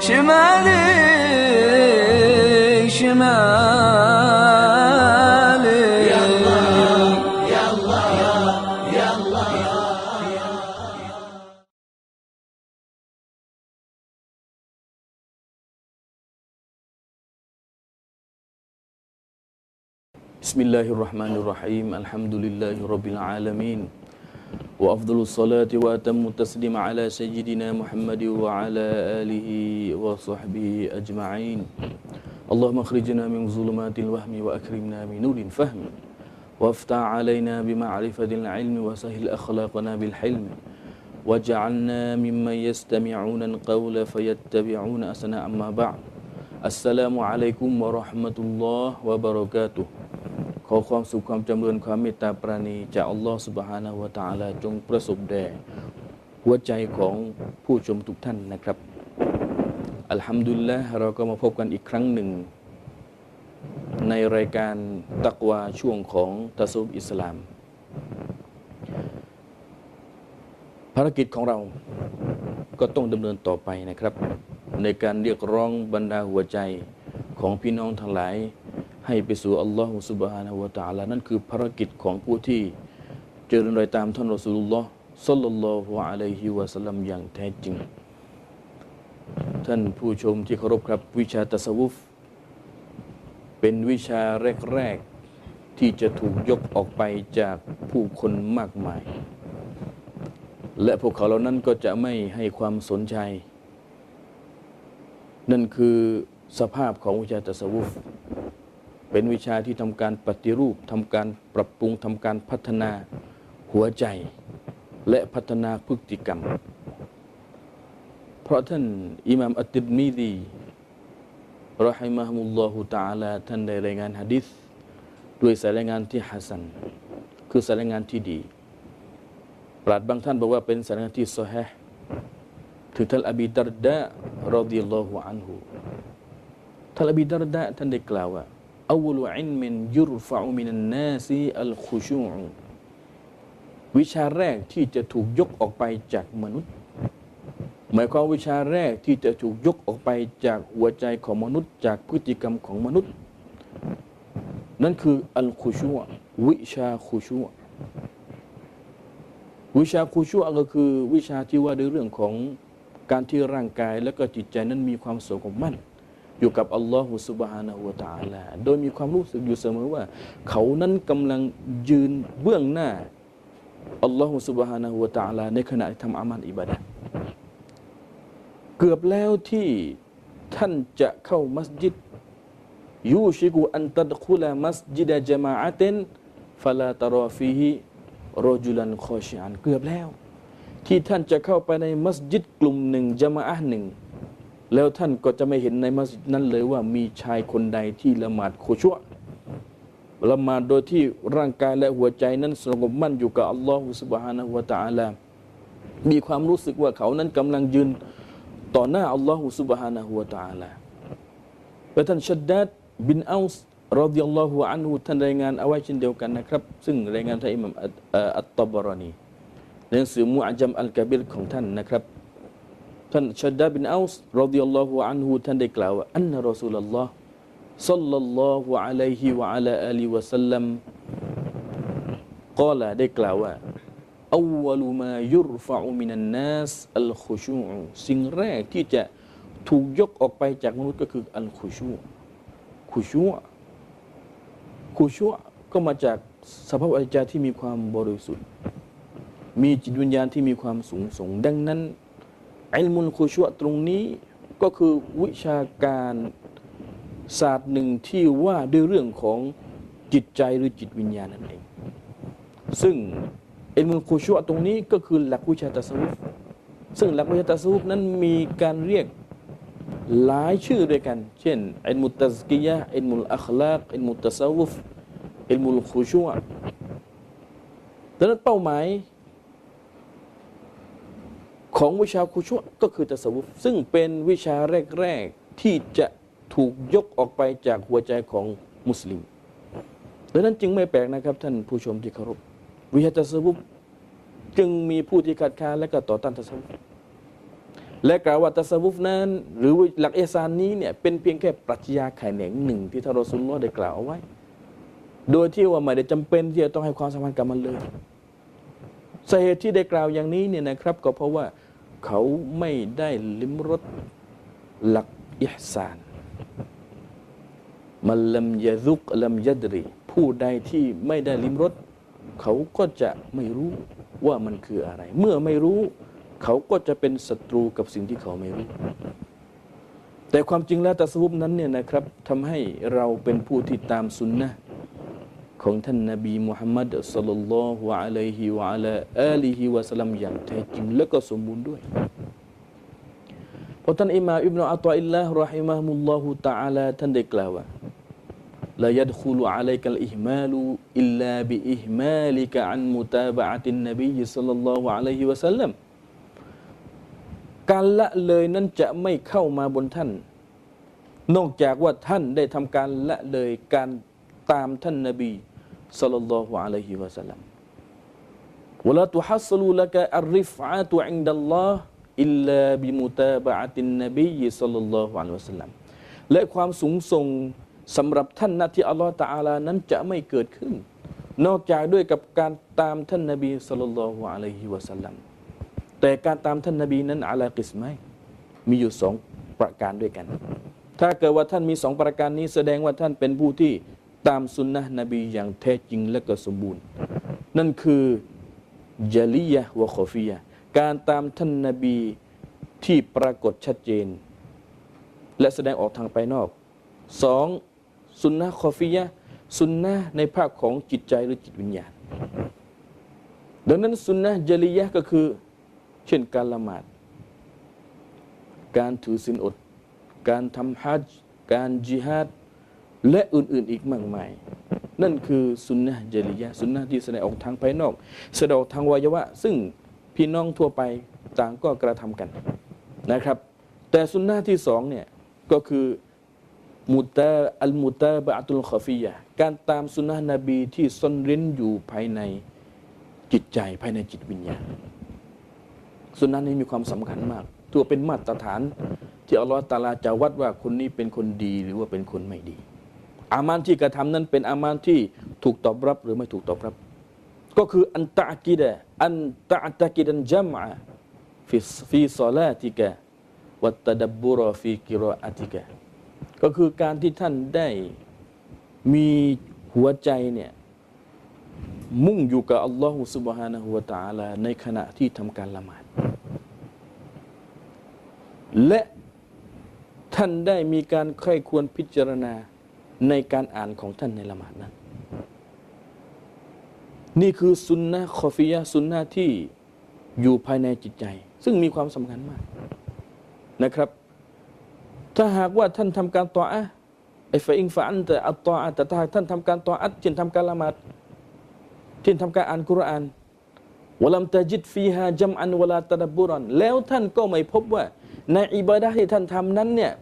شمالي شمالي. يا الله يا الله يا الله بسم الله الرحمن الرحيم. الحمد لله رب العالمين. وأفضل الصلاة وأتم التسليم على سيدنا محمد وعلى آله وصحبه أجمعين. اللهم أخرجنا من ظلمات الوهم وأكرمنا من نور الفهم وافتح علينا بمعرفة العلم وسهل أخلاقنا بالحلم. واجعلنا ممن يستمعون القول فيتبعون أحسنه أما بعد. السلام عليكم ورحمة الله وبركاته. ขอความสุขความจำเริญความเมตตาปราณีจากอัลลอฮฺสุบฮานะฮูวะตาลาจงประสบแด่หัวใจของผู้ชมทุกท่านนะครับอัลฮัมดุลิลละห์เราก็มาพบกันอีกครั้งหนึ่ง ในรายการตักวาช่วงของตะซุบอิสลาม ภารกิจของเราก็ต้องดำเนินต่อไปนะครับ ในการเรียกร้องบรรดาหัวใจของพี่น้องทั้งหลาย ให้ไปสู่อัลลอฮฺสุบฮานะวะตะอาลานั่นคือภารกิจของผู้ที่เจริญรอยตามท่านรอสูลุลลอฮ์ซัลลัลลอฮุอะลัยฮิวะสัลลัมอย่างแท้จริง ท่านผู้ชมที่เคารพครับวิชาตัสวุฟเป็นวิชาแรก ๆ ที่จะถูกยกออกไปจากผู้คนมากมาย และพวกเขาเหล่านั้นก็จะไม่ให้ความสนใจ นั่นคือสภาพของวิชาตัสวุฟ เป็นวิชาที่ทำการปฏิรูปทำการปรับปรุงทำการพัฒนาหัวใจ และพัฒนาพฤติกรรม เพราะท่านอิหม่ามอัตติมีดีรอฮิมะฮุมุลลอฮุตะอาลาท่านได้รายงานหะดิษด้วยสายรายงานที่ฮัสัน คือสายรายงานที่ดี ปราดบางท่านบอกว่าเป็นสายรายงานที่ซอฮีห์ถึงท่านอบีดารดะรอดิยัลลอฮุอันฮุท่านอบีดารดะท่านได้กล่าวว่า อวลุอินมินยุรฟาอุมินันนาซีอัลคูชูวิชาแรกที่จะถูกยกออกไปจากมนุษย์ หมายความวิชาแรกที่จะถูกยกออกไปจากหัวใจของมนุษย์ จากพฤติกรรมของมนุษย์ นั่นคืออัลคูชูวิชาคูชูวิชาคูชูก็คือวิชาที่ว่าด้วยเรื่องของการที่ร่างกายและก็จิตใจนั้นมีความสงบมั่น อยู่กับอัลลอฮฺสุบฮานะฮูวตาลาโดยมีความรู้สึกอยู่เสมอว่า เขานั้นกำลังยืนเบื้องหน้าอัลลอฮฺสุบฮานะฮูวตาลาในขณะที่ทำอามัลอิบาดะห์เกือบแล้วที่ท่านจะเข้ามัสยิดยูชิกุอันตัดคุลามัสยิดะจมาอะตินฟลาตารอฟีฮิรจุลันคอชิอันเกือบแล้ว ที่ท่านจะเข้าไปในมัสยิดกลุ่มหนึ่งจมาอะห์หนึ่ง แล้วท่านก็จะไม่เห็นในมัสยิดนั้นเลยว่ามีชายคนใดที่ละหมาดโคชัวละหมาดโดยที่ร่างกายและหัวใจนั้นสงบมั่นอยู่กับอัลลอฮฺสุบฮานะฮูวะตะอาลามีความรู้สึกว่าเขานั้นกำลังยืนต่อหน้าอัลลอฮฺสุบฮานะฮูวะตะอาลาและท่านชัดดัดบินอัลส์รดิยัลลอฮุอันฮุท่านรายงานเอาไว้เช่นเดียวกันนะครับ ซึ่งรายงานท่านอิหมัมอัตเอ่ออัตบรานีในหนังสือมุอัจจัมอัลกะบิรของท่านนะครับ ท่านชัดดาบินอัลส์รดิยัลลอฮุอันฮุท่านได้กล่าวว่าอันนรอซูลลอฮ์ซัลลัลลอฮุอะลัยฮิวะอะลาอาลีวะสัลลัมกล่าวได้กล่าวว่าอวลุมายุรฟะอุมินันนัสอัลคุชูสิ่งแรกที่จะถูกยกออกไปจากมนุษย์ก็คืออัลคุชูคุชูคุชูก็มาจากสภาพอริจาที่มีความบริสุทธิ์ มีจิตวิญญาณที่มีความสูงส่งดังนั้น อิลมุลคุชัวตรงนี้ก็คือวิชาการศาสตร์หนึ่งที่ว่าด้วยเรื่องของจิตใจหรือจิตวิญญาณนั่นเอง ซึ่งอิลมุลคุชัวตรงนี้ก็คือหลักวิชาตัสวุฟซึ่งหลักวิชาตัสวุฟนั้นมีการเรียกหลายชื่อด้วยกัน เช่นอิลมุตตัสกิยะอิลมุลอัคลากอิลมุตตัสวุฟอิลมุลคุชัวดังนั้นเป้าหมาย ของวิชาคุชัวก็คือตัสวุฟซึ่งเป็นวิชาแรก ๆ ที่จะถูกยกออกไปจากหัวใจของมุสลิมดังนั้นจึงไม่แปลกนะครับ ท่านผู้ชมที่เคารพวิชาตัสวุฟจึงมีผู้ที่คัดค้านและก็ต่อต้านตัสวุฟและกล่าวว่าตัสวุฟนั้น หรือหลักเอซานนี้เนี่ยเป็นเพียงแค่ปรัชญาไขแหนงหนึ่งที่ท่านรอสุลลอฮ์ได้กล่าวเอาไว้ โดยที่ว่าไม่ได้จำเป็นที่จะต้องให้ความสำคัญกับมันเลยสาเหตุที่ได้กล่าวอย่างนี้เนี่ยนะครับ ก็เพราะว่า เขาไม่ได้ลิ้มรสหลักอิหซานมันลำยะซุกลำยะดรีผู้ใดที่ไม่ได้ลิ้มรสเขาก็จะไม่รู้ว่ามันคืออะไร เมื่อไม่รู้ เขาก็จะเป็นศัตรูกับสิ่งที่เขาไม่รู้ แต่ความจริงแล้วตัสวุบนั้นเนี่ยนะครับทำให้เราเป็นผู้ที่ตามสุนนะ ของท่านนบีมุฮัมมัดสัลลัลลอฮุอะลัยฮิวะลาอาลีฮิวะสัลลัมอย่างแท้จริงและก็สมบูรณ์ด้วยพอท่านอิมาอิบนาอัตอิลลาห์รอฮิมะมุลลอฮุตะอาลาท่านได้กล่าวว่าลายัดคุลอะลัยกัลอิฮมาลูอิลลาบิอิฮมาลิกะอันมุตาบะอัตินนบีสลลัลลอฮุอะลัยฮิวะสัลลัมการละเลยนั้นจะไม่เข้ามาบนท่าน นอกจากว่าท่านได้ทำการละเลยการ ตามท่านนบีสัลลัลลอฮุอะลัยฮิวะสัลลัมวลาตุฮัสลูลกะอัริฟอาตุอินดัลลอฮอิลลาบิมุตาบะอตินนบีสัลลัลลอฮุอะลัยฮิวะสัลลัมและความสูงส่งสำหรับท่านนะที่อัลลอฮฺตาาลานั้นจะไม่เกิดขึ้น นอกจากด้วยกับการตามท่านนบีสัลลัลลอฮุอะลัยฮิวะสัลลัมแต่การตามท่านนบีนั้นอะลากิสไม่มีอยู่สองประการด้วยกัน ถ้าเกิดว่าท่านมีสองประการนี้แสดงว่าท่านเป็นผู้ที่ ตามสุนนะนบีอย่างแท้จริงและก็สมบูรณ์ นั่นคือจลียะวะคอฟียะการตามท่านนบีที่ปรากฏชัดเจน และแสดงออกทางภายนอกสองสุนนะคอฟียะสุนนะในภาคของจิตใจหรือจิตวิญญาณ ดังนั้นสุนนะจลียะก็คือ เช่นการละหมาด การถือศีลอด การทำฮัจจ์การจิฮาด และอื่นๆอีกมากมาย นั่นคือสุนนะจริยะสุนนะที่แสดงออกทางภายนอก แสดงออกทางวัยวะ ซึ่งพี่น้องทั่วไปต่างก็กระทำกันนะครับ แต่สุนนะที่สองเนี่ยก็คือมุตาอัลมุตาบะอัตุลคอฟียะการตามสุนนะนบีที่ซ่อนเร้นอยู่ภายในจิตใจภายในจิตวิญญาณสุนนะนี้มีความสำคัญมาก ตัวเป็นมาตรฐาน ที่อัลลอฮฺตาลาจะวัดว่าคนนี้เป็นคนดีหรือว่าเป็นคนไม่ดี อามานที่กระทำนั้นเป็นอามานที่ถูกตอบรับหรือไม่ถูกตอบรับ ก็คืออันตะกิดะอันตะตะกิดันจัมอะฟิฟีซอลาติกะวัตตะดับบุรอฟีกิรออาติกะก็คือการที่ท่านได้มีหัวใจเนี่ยมุ่งอยู่กับอัลลอฮฺสุบฮานะฮูวะตาลาในขณะที่ทำการละหมาด และท่านได้มีการใคร่ควรพิจารณา ในการอ่านของท่านในละหมาดนั้น นี่คือสุนนะคอฟียะสุนนะที่อยู่ภายในจิตใจ ซึ่งมีความสำคัญมากนะครับ ถ้าหากว่าท่านทำการตออะไอฟอิงฟาอันแต่อัตตออะแต่ถ้าท่านทำการตออะเช่นทำการละหมาดเช่นทำการอ่านกุรอานวลัมตะจิดฟีฮาจัมอันวลาตะดบุรันแล้วท่านก็ไม่พบว่า ในอิบาดะที่ท่านทำนั้นเนี่ย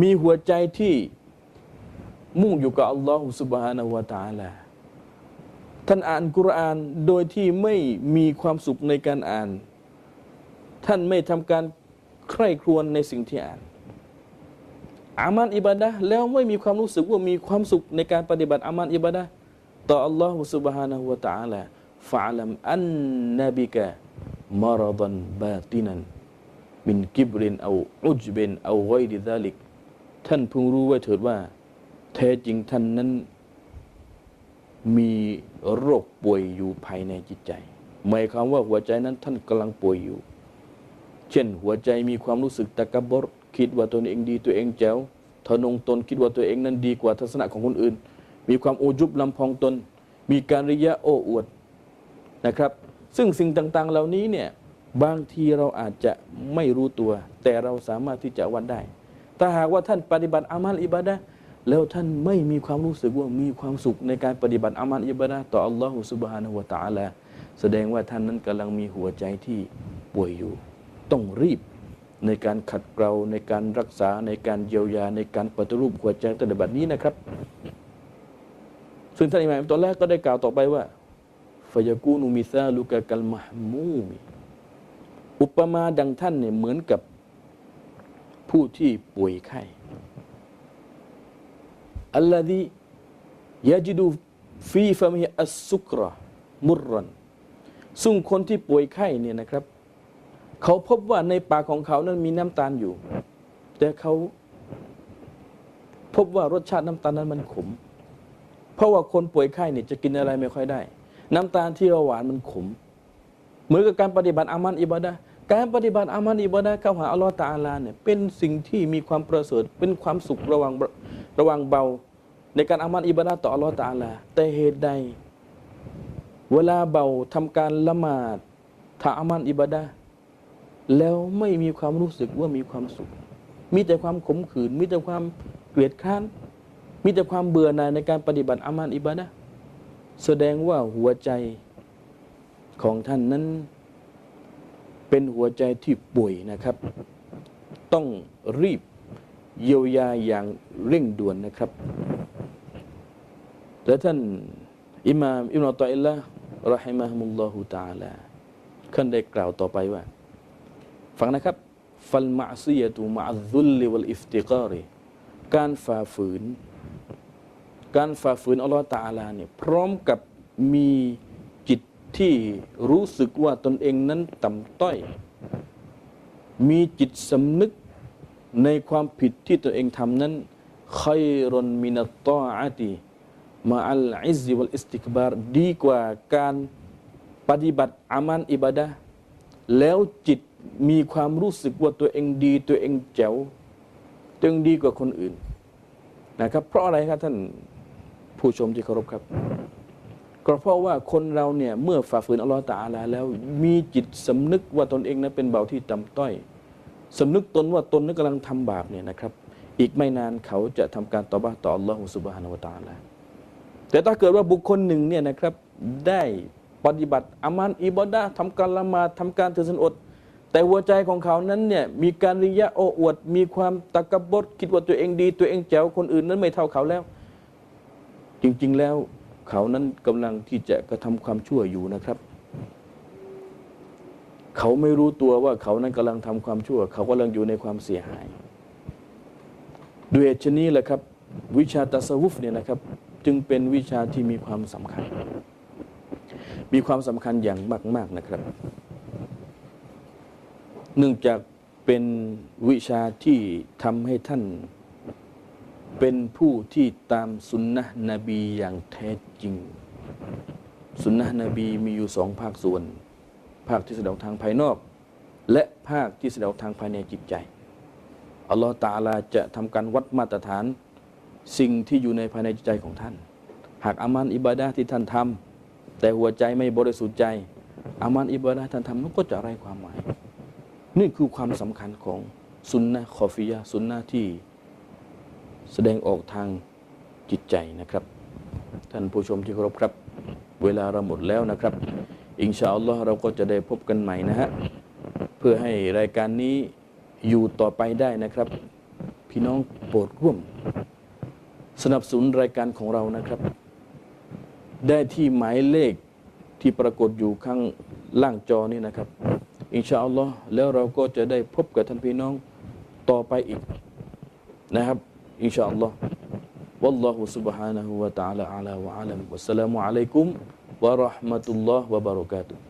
มีหัวใจที่ มุ่งอยู่กับอัลลอฮฺสุบฮานะวะตาลาท่านอ่านกุรานโดยที่ไม่มีความสุขในการอ่าน ท่านไม่ทำการใคร่ครวญในสิ่งที่อ่าน อามันอิบาดะแล้วไม่มีความรู้สึกว่ามีความสุขในการปฏิบัติอามันอิบาดะต่ออัลลอฮฺสุบฮานะฮูวะตาลาฟะลัมอันนบิกะมารดันบาตินันมินกิบรินเอาอุจเบนเอาไกดิซาลิก ท่านพึงรู้ไว้เถิดว่า แท้จริงท่านนั้นมีโรคป่วยอยู่ภายในจิตใจ หมายความว่าหัวใจนั้นท่านกำลังป่วยอยู่ เช่นหัวใจมีความรู้สึกตะกบบรคิดว่าตัวเองดีตัวเองแจ๋วทะนงตนคิดว่าตัวเองนั้นดีกว่าทัศนะของคนอื่น มีความโอจุบลำพองตน มีการริยะโอ้อวดนะครับ ซึ่งสิ่งต่างๆเหล่านี้เนี่ยบางทีเราอาจจะไม่รู้ตัว แต่เราสามารถที่จะวัดได้ ถ้าหากว่าท่านปฏิบัติอามัลอิบาดะ แล้วท่านไม่มีความรู้สึกว่ามีความสุขในการปฏิบัติอามัลอิบาดะต่ออัลลอฮฺสุบฮานะฮูวะตาลาแสดงว่าท่านนั้นกำลังมีหัวใจที่ป่วยอยู่ ต้องรีบในการขัดเกลาในการรักษาในการเยียวยาในการปฏิรูปหัวใจตั้งแต่บัดนี้นะครับ ซึ่งท่านอิหม่ามตอนแรกก็ได้กล่าวต่อไปว่าฟยากูนุมิซาลุกะกัลมะมูมิอุปมาดังท่านเนี่ยเหมือนกับผู้ที่ป่วยไข้ อัลลดียาจิดูฟีฟามิอัสซุกระมุรรันซึ่งคนที่ป่วยไข้เนี่ยนะครับ เขาพบว่าในปากของเขานั้นมีน้ำตาลอยู่ แต่เขาพบว่ารสชาติน้ำตาลนั้นมันขม เพราะว่าคนป่วยไข้เนี่ยจะกินอะไรไม่ค่อยได้ น้ำตาลที่เราหวานมันขม เหมือนกับการปฏิบัติอามันอิบาดะ การปฏิบัติอามันอิบาดะห์เข้าหาอัลลอฮฺตะอาลาเนี่ยเป็นสิ่งที่มีความประเสริฐเป็นความสุขระวังระวังเบา ในการอามันอิบาดะต่ออัลลอฮฺตะอาลา แต่เหตุใด เวลาเบาทำการละหมาดถ้าอามันอิบาดะแล้วไม่มีความรู้สึกว่ามีความสุข มีแต่ความขมขื่นมีแต่ความเกลียดค้าน มีแต่ความเบื่อหน่ายในการปฏิบัติอามันอิบาดะแสดงว่าหัวใจของท่านนั้น เป็นหัวใจที่ป่วยนะครับ ต้องรีบเยียวยาอย่างเร่งด่วนนะครับและท่านอิมามอิบนาตออิลละรอฮิมะฮุมุลลอฮุตาลาท่านได้กล่าวต่อไปว่า ฟังนะครับฟัลมาซียตุมะอัลซุลลิวัลอิฟติการิการฝ่าฝืน การฝ่าฝืนอัลลอฮฺตาลาเนี่ยพร้อมกับมี ที่รู้สึกว่าตนเองนั้นต่ำต้อย มีจิตสำนึกในความผิดที่ตัวเองทำนั้นคัยรอนมินตออาติมาอัลอิซิวัลอิสติกบารดีกว่าการปฏิบัติอามันอิบาดะแล้วจิตมีความรู้สึกว่าตัวเองดี ตัวเองแจ๋วตัวเองดีกว่าคนอื่นนะครับ เพราะอะไรครับท่านผู้ชมที่เคารพครับ ก็เพราะว่าคนเราเนี่ยเมื่อฝ่าฝืนอัลลอฮฺตะอาลาแล้ว มีจิตสำนึกว่าตนเองนั้นเป็นเบาที่ต่ำต้อยสำนึกตนว่าตนนั้นกำลังทำบาปเนี่ยนะครับ อีกไม่นานเขาจะทำการตอบาต่ออัลลอฮฺสุบฮานาวตาลาแต่ถ้าเกิดว่าบุคคลหนึ่งเนี่ยนะครับได้ปฏิบัติอามันอิบาดะห์ทำการละหมาดทำการถือศีลอด แต่หัวใจของเขานั้นเนี่ยมีการริยะโอ้อวด มีความตะกบดคิดว่าตัวเองดี ตัวเองแจ๋วคนอื่นนั้นไม่เท่าเขาแล้ว จริง ๆแล้ว เขานั้นกำลังที่จะกระทำความชั่วอยู่นะครับ เขาไม่รู้ตัวว่าเขานั้นกำลังทำความชั่ว เขากำลังอยู่ในความเสียหาย ด้วยเหตุชนี้แหละครับ วิชาตัสวุฟเนี่ยนะครับ จึงเป็นวิชาที่มีความสำคัญ มีความสำคัญอย่างมาก ๆนะครับ เนื่องจากเป็นวิชาที่ทำให้ท่าน เป็นผู้ที่ตามสุนนะนบีอย่างแท้จริง สุนนะนบีมีอยู่สองภาคส่วน ภาคที่แสดงทางภายนอก และภาคที่แสดงทางภายในจิตใจอัลลอฮฺตาลาจะทำการวัดมาตรฐาน สิ่งที่อยู่ในภายในจิตใจของท่าน หากอามันอิบาดะห์ที่ท่านทำแต่หัวใจไม่บริสุทธิ์ใจอามันอิบาดะห์ท่านทำนั้นก็จะไร้ความหมาย นี่คือความสำคัญของสุนนะคอฟิยะสุนนะที่ แสดงออกทางจิตใจนะครับ ท่านผู้ชมที่เคารพครับ เวลาเราหมดแล้วนะครับ อินชาอัลลอฮ์เราก็จะได้พบกันใหม่นะฮะเพื่อให้รายการนี้อยู่ต่อไปได้นะครับ พี่น้องโปรดร่วม สนับสนุนรายการของเรานะครับ ได้ที่หมายเลขที่ปรากฏอยู่ข้างล่างจอนี่นะครับ อินชาอัลลอฮ์แล้วเราก็จะได้พบกับท่านพี่น้องต่อไปอีกนะครับ insyaallah. Wallahu subhanahu wa taala ala wa alam. Wassalamu alaikum warahmatullahi wabarakatuh.